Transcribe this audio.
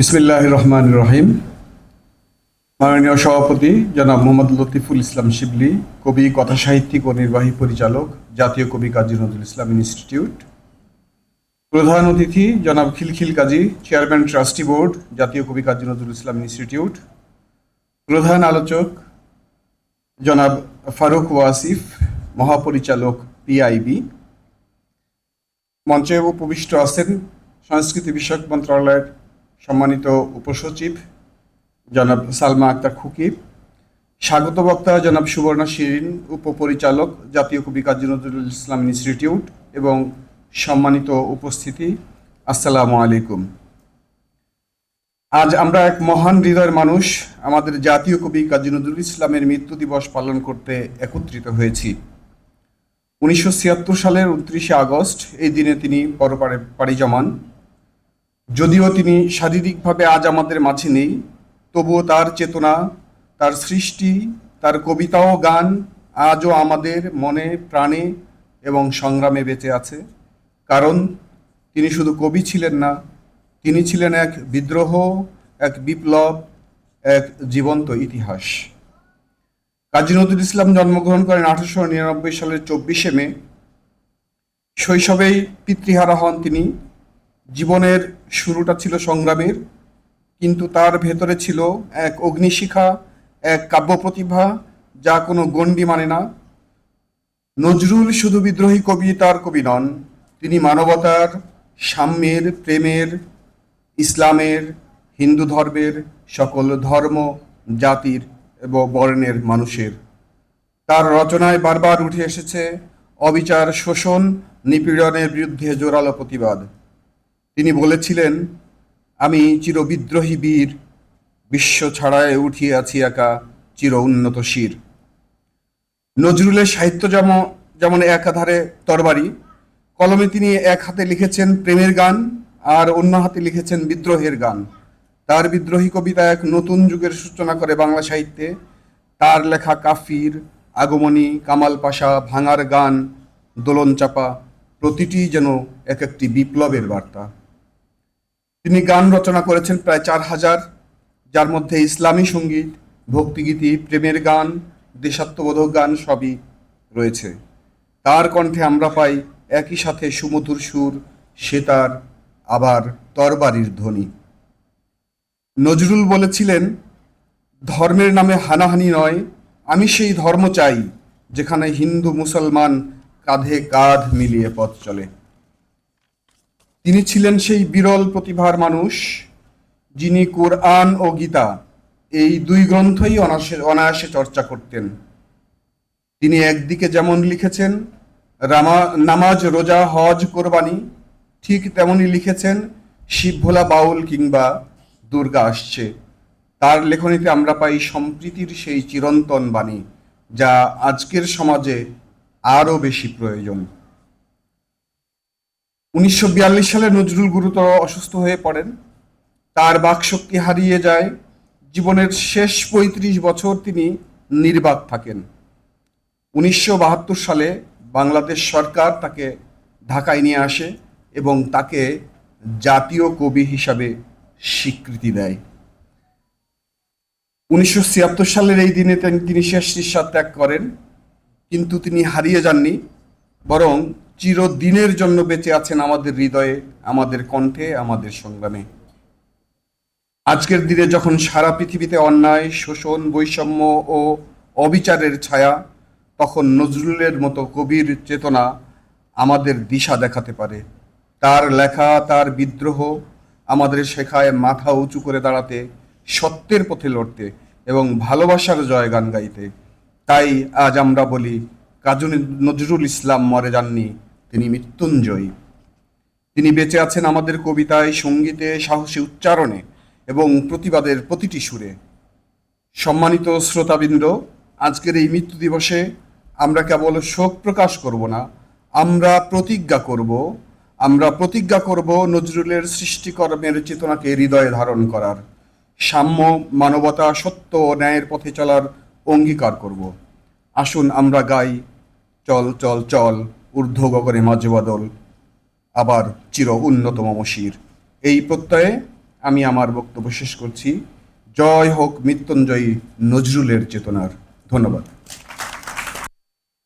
বিসমিল্লাহ রহমান রহিম মাননীয় সভাপতি জনাব মোহাম্মদ লতিফুল ইসলাম শিবলি, কবি কথা সাহিত্যিক ও নির্বাহী পরিচালক, জাতীয় কবি কাজী নজরুল ইসলাম ইনস্টিটিউট। প্রধান অতিথি জনাব খিলখিল কাজী, চেয়ারম্যান ট্রাস্টি বোর্ড, জাতীয় কবি কাজী নজরুল ইসলাম ইনস্টিটিউট। প্রধান আলোচক জনাব ফারুক ওয়াসিফ, মহাপরিচালক পিআইবি। মঞ্চে উপবিষ্ট আছেন সংস্কৃতি বিষয়ক মন্ত্রণালয়ের সম্মানিত উপসচিব জনাব সালমা আক্তার খুকি, স্বাগত বক্তা জনাব সুবর্ণা শিরিন, উপপরিচালক জাতীয় কবি কাজী নজরুল ইসলাম ইনস্টিটিউট এবং সম্মানিত উপস্থিতি, আসসালামু আলাইকুম। আজ আমরা এক মহান হৃদয়ের মানুষ, আমাদের জাতীয় কবি কাজী নজরুল ইসলামের মৃত্যু দিবস পালন করতে একত্রিত হয়েছি। উনিশশো ছিয়াত্তর সালের উনত্রিশে আগস্ট, এই দিনে তিনি পরপারে পাড়ি জমান। যদিও তিনি শারীরিকভাবে আজ আমাদের মাঝে নেই, তবুও তার চেতনা, তার সৃষ্টি, তার কবিতা ও গান আজও আমাদের মনে, প্রাণে এবং সংগ্রামে বেঁচে আছে। কারণ তিনি শুধু কবি ছিলেন না, তিনি ছিলেন এক বিদ্রোহ, এক বিপ্লব, এক জীবন্ত ইতিহাস। কাজী নজরুল ইসলাম জন্মগ্রহণ করেন আঠারোশো নিরানব্বই সালের চব্বিশে মে। শৈশবেই পিতৃহারা হন তিনি। জীবনের শুরুটা ছিল সংগ্রামের, কিন্তু তার ভেতরে ছিল এক অগ্নিশিখা, এক কাব্য প্রতিভা যা কোনো গণ্ডি মানে না। নজরুল শুধু বিদ্রোহী কবি, তার কবি নন। তিনি মানবতার, সাম্যের, প্রেমের, ইসলামের, হিন্দু ধর্মের, সকল ধর্ম, জাতির এবং বর্ণের মানুষের। তার রচনায় বারবার উঠে এসেছে অবিচার, শোষণ, নিপীড়নের বিরুদ্ধে জোরালো প্রতিবাদ। তিনি বলেছিলেন, আমি চিরবিদ্রোহী বীর, বিশ্ব ছাড়ায় উঠিয়ে আছি একা চির উন্নত শির। নজরুলের সাহিত্য যেমন যেমন একাধারে তরবারি, কলমে তিনি এক হাতে লিখেছেন প্রেমের গান আর অন্য হাতে লিখেছেন বিদ্রোহের গান। তার বিদ্রোহী কবিতা এক নতুন যুগের সূচনা করে বাংলা সাহিত্যে। তার লেখা কাফির, আগমনী, কামাল পাশা, ভাঙার গান দোলন চাপা প্রতিটি যেন এক একটি বিপ্লবের বার্তা। তিনি গান রচনা করেছেন প্রায় চার হাজার, যার মধ্যে ইসলামী সংগীত, ভক্তিগীতি, প্রেমের গান, দেশাত্মবোধক গান সবই রয়েছে। তার কণ্ঠে আমরা পাই একই সাথে সুমধুর সুর, সেতার, আবার তরবারির ধ্বনি। নজরুল বলেছিলেন, ধর্মের নামে হানাহানি নয়, আমি সেই ধর্ম চাই, যেখানে হিন্দু মুসলমান কাঁধে কাঁধ মিলিয়ে পথ চলে। তিনি ছিলেন সেই বিরল প্রতিভার মানুষ যিনি কোরআন ও গীতা এই দুই গ্রন্থই অনায়াসে অনায়াসে চর্চা করতেন। তিনি একদিকে যেমন লিখেছেন, রামা, নামাজ, রোজা, হজ, কোরবানি, ঠিক তেমনই লিখেছেন, শিবভোলা বাউল কিংবা দুর্গা আসছে। তার লেখনীতে আমরা পাই সম্প্রীতির সেই চিরন্তন বাণী, যা আজকের সমাজে আরও বেশি প্রয়োজন। উনিশশো বিয়াল্লিশ সালে নজরুল গুরুতর অসুস্থ হয়ে পড়েন। তার বাকশক্তি হারিয়ে যায়। জীবনের শেষ পঁয়ত্রিশ বছর তিনি নির্বাক থাকেন। উনিশশো বাহাত্তর সালে বাংলাদেশ সরকার তাকে ঢাকায় নিয়ে আসে এবং তাকে জাতীয় কবি হিসাবে স্বীকৃতি দেয়। উনিশশো ছিয়াত্তর সালের এই দিনে তিনি- শেষ নিঃশ্বাস ত্যাগ করেন, কিন্তু তিনি হারিয়ে যাননি, বরং চিরদিনের জন্য বেঁচে আছেন আমাদের হৃদয়ে, আমাদের কণ্ঠে, আমাদের সংগ্রামে। আজকের দিনে যখন সারা পৃথিবীতে অন্যায়, শোষণ, বৈষম্য ও অবিচারের ছায়া, তখন নজরুলের মতো কবির চেতনা আমাদের দিশা দেখাতে পারে। তার লেখা, তার বিদ্রোহ আমাদের শেখায় মাথা উঁচু করে দাঁড়াতে, সত্যের পথে লড়তে এবং ভালোবাসার জয় গান গাইতে। তাই আজ আমরা বলি, কাজী নজরুল ইসলাম মরে যাননি তিনি মৃত্যুঞ্জয়ী। তিনি বেঁচে আছেন আমাদের কবিতায়, সঙ্গীতে, সাহসী, উচ্চারণে এবং প্রতিবাদের প্রতিটি সুরে। সম্মানিত শ্রোতাবৃন্দ, আজকের এই মৃত্যু দিবসে আমরা কেবল শোক প্রকাশ করব না, আমরা প্রতিজ্ঞা করব, আমরা প্রতিজ্ঞা করব নজরুলের সৃষ্টিকর্মের চেতনাকে হৃদয়ে ধারণ করার। সাম্য, মানবতা, সত্য ও ন্যায়ের পথে চলার অঙ্গীকার করব। আসুন আমরা গাই, চল চল চল। ঊর্ধ্ব গগনে মাঝে বাদল, আবার চির উন্নতম মশির এই প্রত্যয়ে আমি আমার বক্তব্য শেষ করছি। জয় হোক মৃত্যুঞ্জয়ী নজরুলের চেতনার। ধন্যবাদ।